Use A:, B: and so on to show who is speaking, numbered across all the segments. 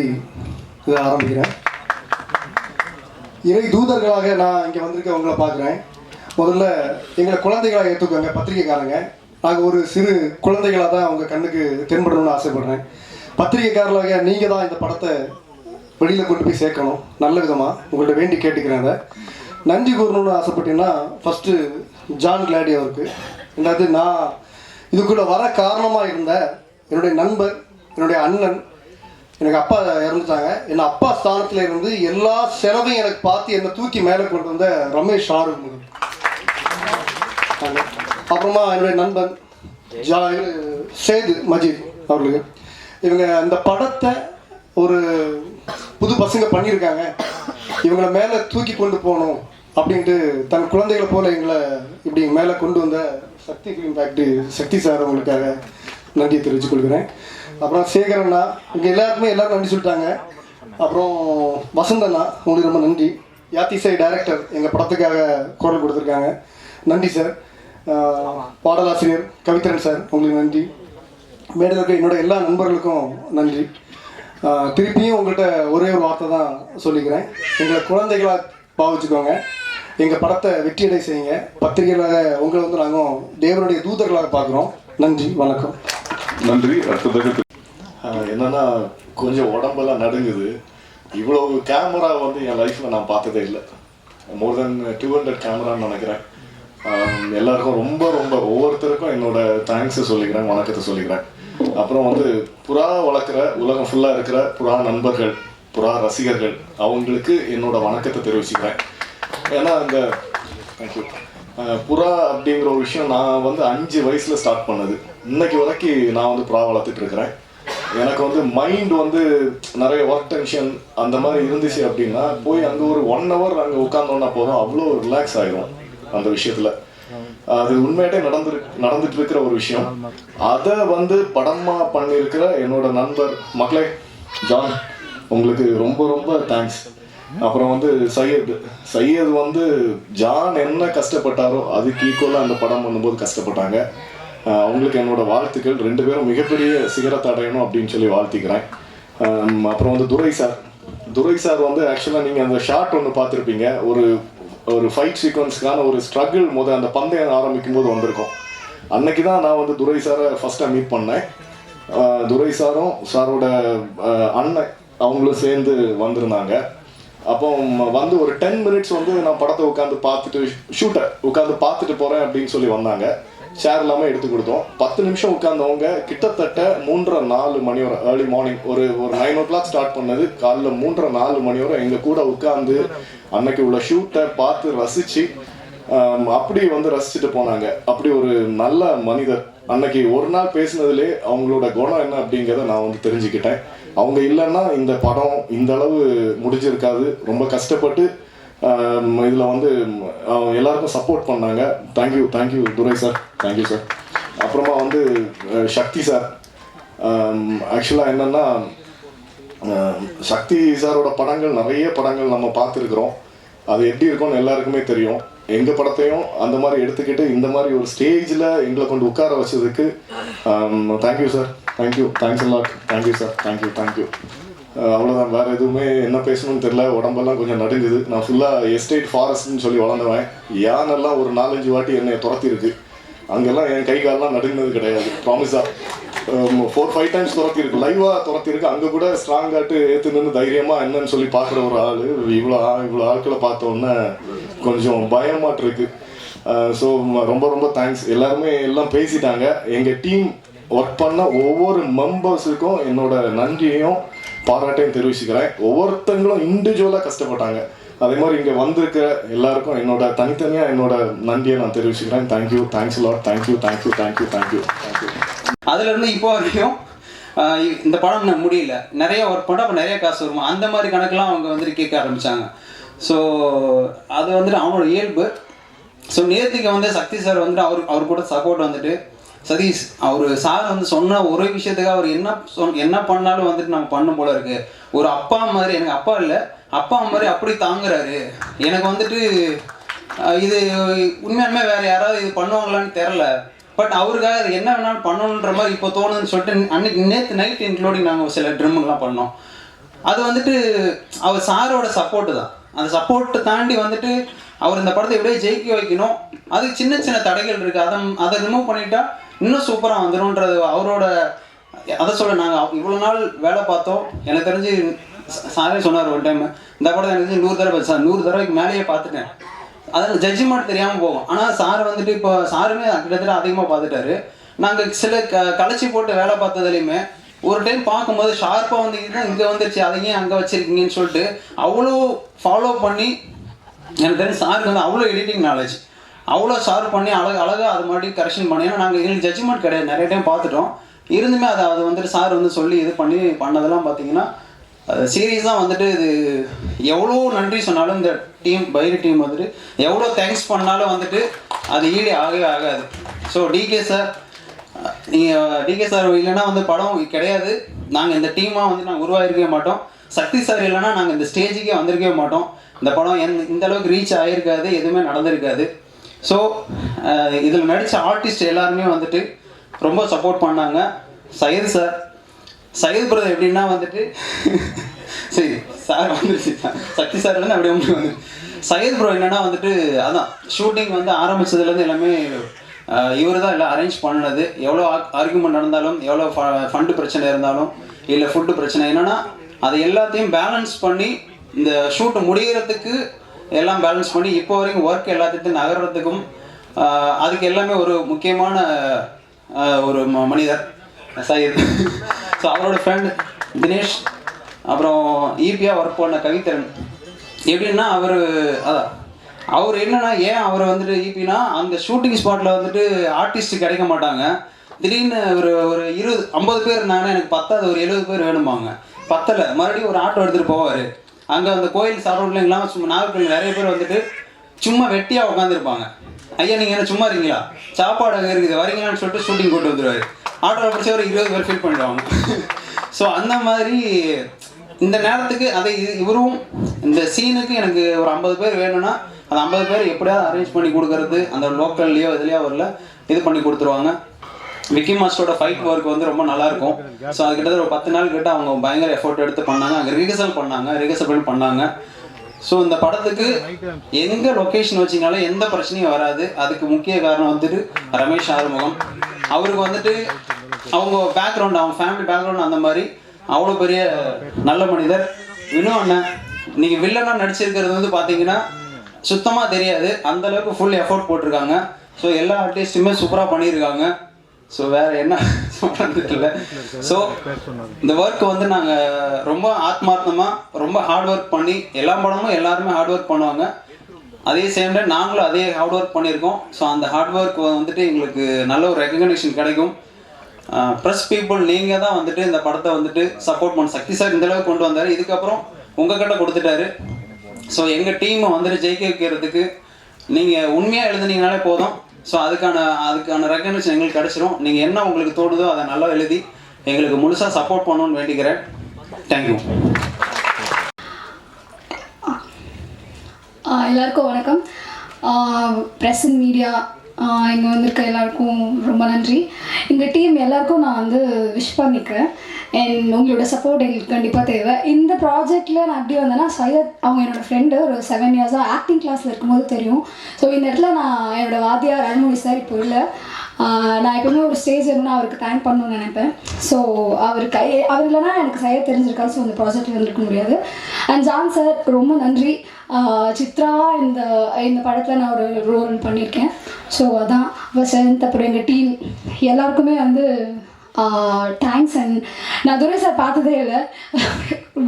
A: இதை ஆரம்பிக்கிறேன். இறை தூதர்களாக நான் இங்கே வந்திருக்க உங்களை பார்க்குறேன். முதல்ல எங்களை குழந்தைகளாக ஏற்றுக்கோங்க பத்திரிக்கைக்காரங்க நாங்கள் ஒரு சிறு குழந்தைகளாக தான் உங்கள் கண்ணுக்கு தென்படணும்னு ஆசைப்படுறேன். பத்திரிகைக்காரர்களாக நீங்கள் தான் இந்த படத்தை வெளியில் கொண்டு போய் சேர்க்கணும். நல்ல விதமாக உங்கள்கிட்ட வேண்டி கேட்டுக்கிறேன் அதை. நன்றி கூறணும்னு ஆசைப்பட்டீங்கன்னா ஃபஸ்ட்டு ஜான் கிளாடி அவருக்கு ரெண்டாவது நான் இதுக்குள்ளே வர காரணமாக இருந்த என்னுடைய நண்பர் என்னுடைய அண்ணன் எனக்கு அப்பா இறந்துட்டாங்க. என் அப்பா ஸ்தானத்தில் இருந்து எல்லா செலவையும் எனக்கு பார்த்து என்னை தூக்கி மேலே கொண்டு வந்த ரமேஷ் ஆறுமுகம் அப்புறமா என்னுடைய நண்பன் ஜா சேது மஜீத் அவர்களுக்கு. இவங்க அந்த படத்தை ஒரு புது பசங்க பண்ணியிருக்காங்க. இவங்களை மேலே தூக்கி கொண்டு போகணும் அப்படின்ட்டு தன் குழந்தைகளை போல எங்களை இப்படி மேலே கொண்டு வந்த Sakthi film factory Sakthi sir அவங்களுக்காக நன்றி தெரிவித்துக் கொள்கிறேன். அப்புறம் சேகரண்ணா இங்கே எல்லாருக்குமே எல்லாரும் நன்றி சொல்லிட்டாங்க. அப்புறம் வசந்தண்ணா உங்களுக்கு ரொம்ப நன்றி. யாத்திசை டைரக்டர் எங்கள் படத்துக்காக குரல் கொடுத்துருக்காங்க. நன்றி சார் பாடலாசிரியர் கவிதரன் சார் உங்களுக்கு நன்றி. மேடையில் இருக்க என்னோட எல்லா நண்பர்களுக்கும் நன்றி. திருப்பியும் உங்கள்கிட்ட ஒரே ஒரு வார்த்தை தான் சொல்லிக்கிறேன். எங்களை குழந்தைகளாக பாவிச்சுக்கோங்க. எங்கள் படத்தை வெற்றியடை செய்யுங்க. பத்திரிகைகளாக உங்களை வந்து நாங்கள் தேவனுடைய தூதர்களாக பார்க்குறோம். நன்றி வணக்கம்.
B: நன்றி. அடுத்ததாக
C: என்னென்னா கொஞ்சம் உடம்பெல்லாம் நடுங்குது. இவ்வளோ கேமரா வந்து என் லைஃப்பில் நான் பார்த்ததே இல்லை. மோர் தென் டூ ஹண்ட்ரட் கேமரான்னு நினைக்கிறேன். எல்லாருக்கும் ரொம்ப ரொம்ப ஒவ்வொருத்தருக்கும் என்னோட தேங்க்ஸை சொல்லிக்கிறேன் வணக்கத்தை சொல்லிக்கிறேன். அப்புறம் வந்து புறா வளர்க்குற உலகம் ஃபுல்லாக இருக்கிற புறா நண்பர்கள் புறா ரசிகர்கள் அவங்களுக்கு என்னோட வணக்கத்தை தெரிவிச்சுக்கிறேன். ஏன்னா இந்த தேங்க்யூ புறா அப்படிங்கிற ஒரு விஷயம் நான் வந்து அஞ்சு வயசில் ஸ்டார்ட் பண்ணது. இன்னைக்கு வரைக்கும் நான் வந்து புறா வளர்த்துட்டு இருக்கிறேன். எனக்கு வந்து மைண்ட் வந்து நிறைய ஒர்க் டென்ஷன் அந்த மாதிரி இருந்துச்சு அப்படின்னா போய் அங்கே ஒரு ஒன் ஹவர் அங்கே உட்காந்தோன்னா போதும் அவ்வளோ ரிலாக்ஸ் ஆயிடும் அந்த விஷயத்துல. அது உண்மையாட்டே நடந்து நடந்துட்டு இருக்கிற ஒரு விஷயம். அதை வந்து படமா பண்ணியிருக்கிற என்னோட நண்பர் மக்களே ஜான் உங்களுக்கு ரொம்ப ரொம்ப தேங்க்ஸ் அப்புறம் வந்து சையத் சையத் வந்து ஜான் என்ன கஷ்டப்பட்டாரோ அதுக்கு ஈக்குவலாக அந்த படம் பண்ணும்போது கஷ்டப்பட்டாங்க. அவங்களுக்கு என்னோட வாழ்த்துக்கள். ரெண்டு பேரும் மிகப்பெரிய சிகரத்தை அடையணும் அப்படின்னு சொல்லி வாழ்த்திக்கிறேன். அப்புறம் வந்து துரை சார். துரை சார் வந்து ஆக்சுவலாக நீங்கள் அந்த ஷார்ட் ஒன்று பார்த்துருப்பீங்க. ஒரு ஒரு ஃபைட் சீக்வன்ஸ்க்கான ஒரு ஸ்ட்ரகிள் முத அந்த பந்தயம் ஆரம்பிக்கும் போது வந்திருக்கும். அன்னைக்கு தான் நான் வந்து துரை சாரை ஃபஸ்ட்டாக மீட் பண்ணேன். துரை சாரும் சாரோட அண்ணன் அவங்களும் சேர்ந்து வந்திருந்தாங்க. அப்போ வந்து ஒரு டென் மினிட்ஸ் வந்து நான் படத்தை உட்காந்து பார்த்துட்டு ஷூட்டை உட்காந்து பார்த்துட்டு போகிறேன் அப்படின்னு சொல்லி வந்தாங்க. ஷேர் இல்லாமல் எடுத்து கொடுத்தோம். பத்து நிமிஷம் உட்காந்தவங்க கிட்டத்தட்ட மூன்றரை நாலு மணி வரை ஏர்லி மார்னிங் ஒரு ஒரு நைன் ஓ கிளாக் ஸ்டார்ட் பண்ணது. காலைல மூன்றரை நாலு மணி வரை எங்கள் கூட உட்காந்து அன்னைக்கு உள்ள ஷூட்டை பார்த்து ரசித்து அப்படி வந்து ரசிச்சுட்டு போனாங்க. அப்படி ஒரு நல்ல மனிதர். அன்னைக்கு ஒரு நாள் பேசினதுலே அவங்களோட குணம் என்ன அப்படிங்கிறத நான் வந்து தெரிஞ்சுக்கிட்டேன். அவங்க இல்லைன்னா இந்த படம் இந்த அளவு முடிஞ்சிருக்காது. ரொம்ப கஷ்டப்பட்டு இதில் வந்து எல்லாருக்கும் சப்போர்ட் பண்ணாங்க. Thank you thank you Durai sir thank you sir அப்புறமா வந்து சக்தி சார் ஆக்சுவலாக என்னென்னா சக்தி சாரோட படங்கள் நிறைய படங்கள் நம்ம பார்த்துருக்குறோம். அது எப்படி இருக்கும்னு எல்லாருக்குமே தெரியும். எங்கள் படத்தையும் அந்த மாதிரி எடுத்துக்கிட்டு இந்த மாதிரி ஒரு ஸ்டேஜில் எங்களை கொண்டு உட்கார வச்சதுக்கு thank you sir thank you thanks lot thank you sir thank you thank you அவ்வளோதான் வேற எதுவுமே என்ன பேசணும்னு தெரியல. உடம்பெல்லாம் கொஞ்சம் நடுங்குது. நான் ஃபுல்லாக எஸ்டேட் ஃபாரஸ்ட்னு சொல்லி வளர்ந்தவன். யானெல்லாம் ஒரு நாலஞ்சு வாட்டி என்னை துரத்திருக்கு. அங்கெல்லாம் என் கை காலெல்லாம் நடுங்கினது கிடையாது. ப்ராமிஸாக ஃபோர் ஃபைவ் டைம்ஸ் துரத்திருக்கு. லைவாக துரத்திருக்கு. அங்கே கூட ஸ்ட்ராங் கூட ஸ்ட்ராங்காட்டு நின்று தைரியமாக என்னன்னு சொல்லி பார்க்குற ஒரு ஆள். இவ்வளோ இவ்வளோ ஆட்களை பார்த்தோன்னே கொஞ்சம் பயமாட்டிருக்கு. ஸோ ரொம்ப ரொம்ப தேங்க்ஸ் எல்லாருமே எல்லாம் பேசிட்டாங்க. எங்கள் டீம் ஒர்க் பண்ண ஒவ்வொரு மெம்பர்ஸுக்கும் என்னோட நன்றியையும் பாராட்டையும் தெரிவிச்சுக்கிறேன். ஒவ்வொருத்தங்களும் இண்டிவிஜுவலாக கஷ்டப்பட்டாங்க. அதே மாதிரி இங்கே வந்திருக்க எல்லாருக்கும் என்னோட தனித்தனியாக என்னோட நன்றியை நான் தெரிவிச்சுக்கிறேன். Thank you thanks lot thank you thank you thank you thank you thank you
D: அதுலேருந்து இப்போ வரைக்கும் இந்த படம் நான் முடியல. நிறைய ஒரு படம் நிறைய காசு வருமா? அந்த மாதிரி கணக்கெலாம் அவங்க வந்துட்டு கேட்க ஆரம்பித்தாங்க ஸோ அது வந்துட்டு அவனோட இயல்பு. ஸோ நேர்த்திக்கு வந்து சக்தி சார் வந்துட்டு அவர் அவர் கூட சப்போர்ட் வந்துட்டு சதீஷ் அவர் சார் வந்து சொன்ன ஒரே விஷயத்துக்கு அவர் என்ன சொன் என்ன பண்ணாலும் வந்துட்டு நாங்கள் பண்ணும் போல இருக்கு. ஒரு அப்பா மாதிரி எனக்கு அப்பா இல்லை. அப்பா மாதிரி அப்படி தாங்குறாரு. எனக்கு வந்துட்டு இது உண்மையாலுமே வேற யாராவது இது பண்ணுவாங்களான்னு தெரில பட் அவருக்காக அது என்ன வேணாலும் பண்ணணுன்ற மாதிரி இப்போ தோணுதுன்னு சொல்லிட்டு அன்னைக்கு நேற்று நைட் இன்க்ளூடிங் நாங்கள் சில ட்ரிம்லாம் பண்ணோம். அது வந்துட்டு அவர் சாரோட சப்போர்ட்டு தான். அந்த சப்போர்ட்டை தாண்டி வந்துட்டு அவர் இந்த படத்தை எப்படியே ஜெயிக்க வைக்கணும். அது சின்ன சின்ன தடைகள் இருக்குது அதை அதை ரிமூவ் பண்ணிட்டா இன்னும் சூப்பராக வந்துடும்ன்றது அவரோட அதை சொல்ல நாங்கள் இவ்வளோ நாள் வேலை பார்த்தோம். எனக்கு தெரிஞ்சு சாரே சொன்னார் ஒரு டைம் இந்த படம் எனக்கு தெரிஞ்சு நூறு தடவை சார் நூறு தடவைக்கு மேலேயே பார்த்துட்டேன். அதில் ஜட்ஜ்மெண்ட் தெரியாமல் போகும் ஆனால் சார் வந்துட்டு இப்போ சாருமே கிட்டத்தட்ட அதிகமாக பார்த்துட்டாரு. நாங்கள் சில க கலைச்சி போட்டு வேலை பார்த்ததுலையுமே ஒரு டைம் பார்க்கும்போது ஷார்ப்பாக வந்து இதுதான் இங்கே வந்துருச்சு அதையும் அங்கே வச்சுருக்கீங்கன்னு சொல்லிட்டு அவ்வளோ ஃபாலோ பண்ணி எனக்கு தெரிஞ்சு சாருக்கு வந்து அவ்வளோ எடிட்டிங் நாலேஜ் அவ்வளோ சார்வ் பண்ணி அழகு அழகாக அது மறுபடியும் கரெக்ஷன் பண்ணி. ஏன்னா நாங்கள் எங்களுக்கு ஜட்ஜ்மெண்ட் கிடையாது. நிறைய டைம் பார்த்துட்டோம். இருந்துமே அதை அது வந்துட்டு சார் வந்து சொல்லி இது பண்ணி பண்ணதெல்லாம் பார்த்தீங்கன்னா சீரியஸாக வந்துட்டு இது எவ்வளோ நன்றி சொன்னாலும் இந்த டீம் பைரி டீம் வந்துட்டு எவ்வளோ தேங்க்ஸ் பண்ணாலும் வந்துட்டு அது ஈடு ஆகவே ஆகாது. ஸோ டிகே சார் நீங்கள் டிகே சார் இல்லைன்னா வந்து படம் கிடையாது. நாங்கள் இந்த டீமாக வந்து நாங்கள் உருவாகிருக்கவே மாட்டோம். சக்தி சார் இல்லைன்னா நாங்கள் இந்த ஸ்டேஜுக்கே வந்திருக்கவே மாட்டோம். இந்த படம் எந் இந்த அளவுக்கு ரீச் ஆகிருக்காது எதுவுமே நடந்திருக்காது. ஸோ இதில் நடித்த ஆர்டிஸ்ட் எல்லாருமே வந்துட்டு ரொம்ப சப்போர்ட் பண்ணாங்க. சையது சார் சையத் பிரதர் எப்படின்னா வந்துட்டு சரி சார் வந்துருச்சு. சக்தி சார் வந்து அப்படியே வந்து வந்து சையத் ப்ரோ என்னன்னா வந்துட்டு அதான் ஷூட்டிங் வந்து ஆரம்பிச்சதுலேருந்து எல்லாமே இவர் தான் எல்லாம் அரேஞ்ச் பண்ணது. எவ்வளோ ஆர்குமெண்ட் நடந்தாலும் எவ்வளோ ஃபண்டு பிரச்சனை இருந்தாலும் இல்லை ஃபுட்டு பிரச்சனை என்னன்னா அதை எல்லாத்தையும் பேலன்ஸ் பண்ணி இந்த ஷூட் முடிகிறதுக்கு எல்லாம் பேலன்ஸ் பண்ணி இப்போ வரைக்கும் ஒர்க் எல்லாத்துக்கும் நகர்றதுக்கும் அதுக்கு எல்லாமே ஒரு முக்கியமான ஒரு ம- மனிதர் சயித். ஸோ அவரோட ஃப்ரெண்ட் தினேஷ் அப்புறம் ஈபியாக ஒர்க் பண்ண கவித்திரன் எப்படின்னா அவர் அதான் அவர் என்னன்னா ஏன் அவர் வந்துட்டு ஈபினா அந்த ஷூட்டிங் ஸ்பாட்டில் வந்துட்டு ஆர்டிஸ்ட் கிடைக்க மாட்டாங்க. திடீர்னு ஒரு ஒரு இருபது ஐம்பது பேர் இருந்தாங்கன்னா எனக்கு பத்தாது ஒரு எழுபது பேர் வேணுமாங்க பத்தில் மறுபடியும் ஒரு ஆட்டோ எடுத்துகிட்டு போவார். அங்கே அந்த கோயில் சரௌண்டிங் இல்லாமல் சும்மா நாகர்கோவில் நிறைய பேர் வந்துட்டு சும்மா வெட்டியாக உட்காந்துருப்பாங்க ஐயா நீங்கள் என்ன சும்மா இருக்கீங்களா? சாப்பாடு அங்கே இருக்குது வரீங்களான்னு சொல்லிட்டு ஷூட்டிங் கூட்டு வந்துடுவார் ஆட்டோவில் பிடிச்ச ஒரு இருபது பேர் ஃபீல் பண்ணிடுவாங்க. ஸோ அந்த மாதிரி இந்த நேரத்துக்கு அதை இது- இவரும் இந்த சீனுக்கு எனக்கு ஒரு ஐம்பது பேர் வேணும்னா அந்த ஐம்பது பேர் எப்படியாவது அரேஞ்ச் பண்ணி கொடுக்கறது அந்த லோக்கல்லையோ இதுலையோ அவரில் இது பண்ணி கொடுத்துருவாங்க. விக்கி மாஸ்டரோட ஃபைட் ஒர்க் வந்து ரொம்ப நல்லா இருக்கும் ஸோ அது கிட்டத்தட்ட ஒரு பத்து நாள் கிட்ட அவங்க பயங்கர எஃபோர்ட் எடுத்து பண்ணாங்க. அங்கே ரிஹர்சல் பண்ணாங்க. ரிஹர்சல் பண்ணாங்க. ஸோ இந்த படத்துக்கு எங்க லொக்கேஷன் வச்சிங்கனாலும் எந்த பிரச்சனையும் வராது. அதுக்கு முக்கிய காரணம் வந்துட்டு ரமேஷ் ஆறுமுகம். அவருக்கு வந்துட்டு அவங்க பேக்ரவுண்ட் அவங்க ஃபேமிலி பேக்ரவுண்ட் அந்த மாதிரி அவ்வளோ பெரிய நல்ல மனிதர். இன்னும் அண்ணன் நீங்கள் வில்லனாக நடிச்சிருக்கிறது வந்து பார்த்தீங்கன்னா சுத்தமாக தெரியாது. அந்த அளவுக்கு ஃபுல் எஃபோர்ட் போட்டிருக்காங்க. ஸோ எல்லா ஆர்டிஸ்ட்டுமே சூப்பராக பண்ணியிருக்காங்க. ஸோ வேற என்ன சொல்றது இல்லை ஸோ இந்த ஒர்க் வந்து நாங்கள் ரொம்ப ஆத்மார்த்தமாக ரொம்ப ஹார்ட் ஒர்க் பண்ணி எல்லா படமும் எல்லாருமே ஹார்ட் ஒர்க் பண்ணுவாங்க. அதே சேம் டைம் நாங்களும் அதே ஹார்ட் ஒர்க் பண்ணியிருக்கோம். ஸோ அந்த ஹார்ட் ஒர்க் வந்துட்டு எங்களுக்கு நல்ல ஒரு ரெக்கக்னேஷன் கிடைக்கும். ப்ரெஸ் பீப்புள் நீங்கள் தான் வந்துட்டு இந்த படத்தை வந்துட்டு சப்போர்ட் பண்ண சக்தி சார் இந்த அளவுக்கு கொண்டு வந்தார். இதுக்கப்புறம் உங்ககிட்ட கொடுத்துட்டாரு. ஸோ எங்கள் டீமை வந்துட்டு ஜெயிக்க வைக்கிறதுக்கு நீங்கள் உண்மையாக எழுதுனீங்கனாலே போதும். ஸோ அதுக்கான அதுக்கான ரெக்கக்னேஷன் எங்களுக்கு கிடச்சிரும். நீங்கள் என்ன உங்களுக்கு தோணுதோ அதை நல்லா எழுதி எங்களுக்கு முழுசாக சப்போர்ட் பண்ணணும்னு வேண்டிக்கிறேன். தேங்க்யூ
E: எல்லாருக்கும் வணக்கம். ப்ரெஸ் அண்ட் மீடியா இங்கே வந்திருக்க எல்லாருக்கும் ரொம்ப நன்றி. எங்கள் டீம் எல்லாருக்கும் நான் வந்து விஷ் பண்ணிக்கிறேன். அண்ட் உங்களோட சப்போர்ட் எங்களுக்கு கண்டிப்பாக தேவை. இந்த ப்ராஜெக்டில் நான் எப்படி வந்தேன்னா சையத் அவங்க என்னோட ஃப்ரெண்டு ஒரு செவன் இயர்ஸாக ஆக்டிங் கிளாஸில் இருக்கும்போது தெரியும். ஸோ இந்த இடத்துல நான் என்னோடய வாத்தியார் அருள்மொழி சார் இப்போ இல்லை. நான் எப்பவுமே ஒரு ஸ்டேஜ் இருந்தால் அவருக்கு தேங்க் பண்ணணும்னு நினைப்பேன். ஸோ அவர் கை அவர் இல்லைன்னா எனக்கு சையத் தெரிஞ்சிருக்காது. ஸோ இந்த ப்ராஜெக்ட் வந்திருக்க முடியாது. அண்ட் ஜான் சார் ரொம்ப நன்றி. ஆஹ் சித்ராவா இந்த இந்த படத்தில் நான் ஒரு ரோல் பண்ணியிருக்கேன். ஸோ அதான். வசந்த் அப்புறம் எங்கள் டீம் எல்லாருக்குமே வந்து தேங்க்ஸ் அண்ட் நான் துரை சார் பார்த்ததே இல்லை.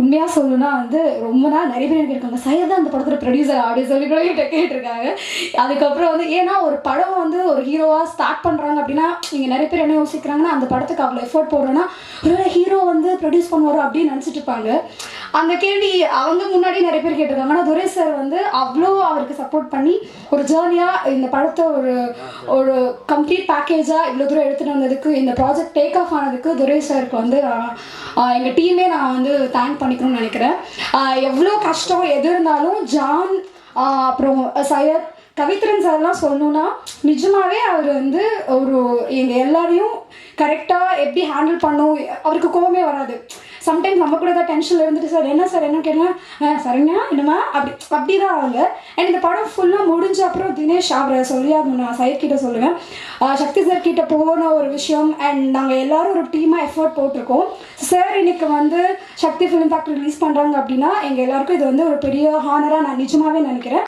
E: உண்மையாக சொல்லணும்னா வந்து ரொம்ப நாள் நிறைய பேர் எனக்கு இருக்காங்க. சையத் தான் அந்த படத்தில் ப்ரொடியூசர் அப்படின்னு சொல்லி கூட என்கிட்ட கேட்டிருக்காங்க. அதுக்கப்புறம் வந்து ஏன்னா ஒரு படம் வந்து ஒரு ஹீரோவாக ஸ்டார்ட் பண்ணுறாங்க அப்படின்னா நீங்கள் நிறைய பேர் என்ன யோசிக்கிறாங்கன்னா அந்த படத்துக்கு அவ்வளோ எஃபோர்ட் போடுறோன்னா ஒரு ஹீரோ வந்து ப்ரொடியூஸ் பண்ணுவாரோ அப்படின்னு நினச்சிட்டு இருப்பாங்க. அந்த கேள்வி அவங்க முன்னாடி நிறைய பேர் கேட்டிருக்காங்க. ஆனால் துரை சார் வந்து அவ்வளோ அவருக்கு சப்போர்ட் பண்ணி ஒரு ஜேர்னியாக இந்த படத்தை ஒரு ஒரு கம்ப்ளீட் பேக்கேஜாக இவ்வளோ தூரம் எடுத்துகிட்டு வந்ததுக்கு இந்த ப்ராஜெக்ட் டேக் ஆஃப் ஆனதுக்கு துரை சாருக்கு வந்து எங்கள் டீமே நான் வந்து தேங்க் பண்ணிக்கணும்னு நினைக்கிறேன். எவ்வளோ கஷ்டம் எது இருந்தாலும் ஜான் அப்புறம் சையத் கவித்ரன் சார்லாம் சொல்லணும்னா நிஜமாவே அவர் வந்து ஒரு எங்கள் எல்லாரையும் கரெக்டாக எப்படி ஹேண்டில் பண்ணும் அவருக்கு கோவமே வராது. சம்டைம்ஸ் நம்ம கூட ஏதாவது டென்ஷனில் இருந்துட்டு சார் என்ன சார் என்ன கேட்டேன் சரிங்க என்னம்மா? அப்படி அப்படி தான் அவங்க. அண்ட் இந்த படம் ஃபுல்லாக முடிஞ்ச அப்புறம் தினேஷ் அவரை சொல்லியாகணும் நான் சைட் கிட்ட சொல்லுவேன். சக்தி சார் கிட்ட போன ஒரு விஷயம் அண்ட் நாங்கள் எல்லாரும் ஒரு டீமாக எஃபர்ட் போட்டிருக்கோம். சார் இன்னைக்கு வந்து சக்தி ஃபிலிம் ஃபேக்ட்ரி ரிலீஸ் பண்ணுறாங்க அப்படின்னா எங்கள் எல்லாருக்கும் இது வந்து ஒரு பெரிய ஹானராக நான் நிஜமாவே நினைக்கிறேன்.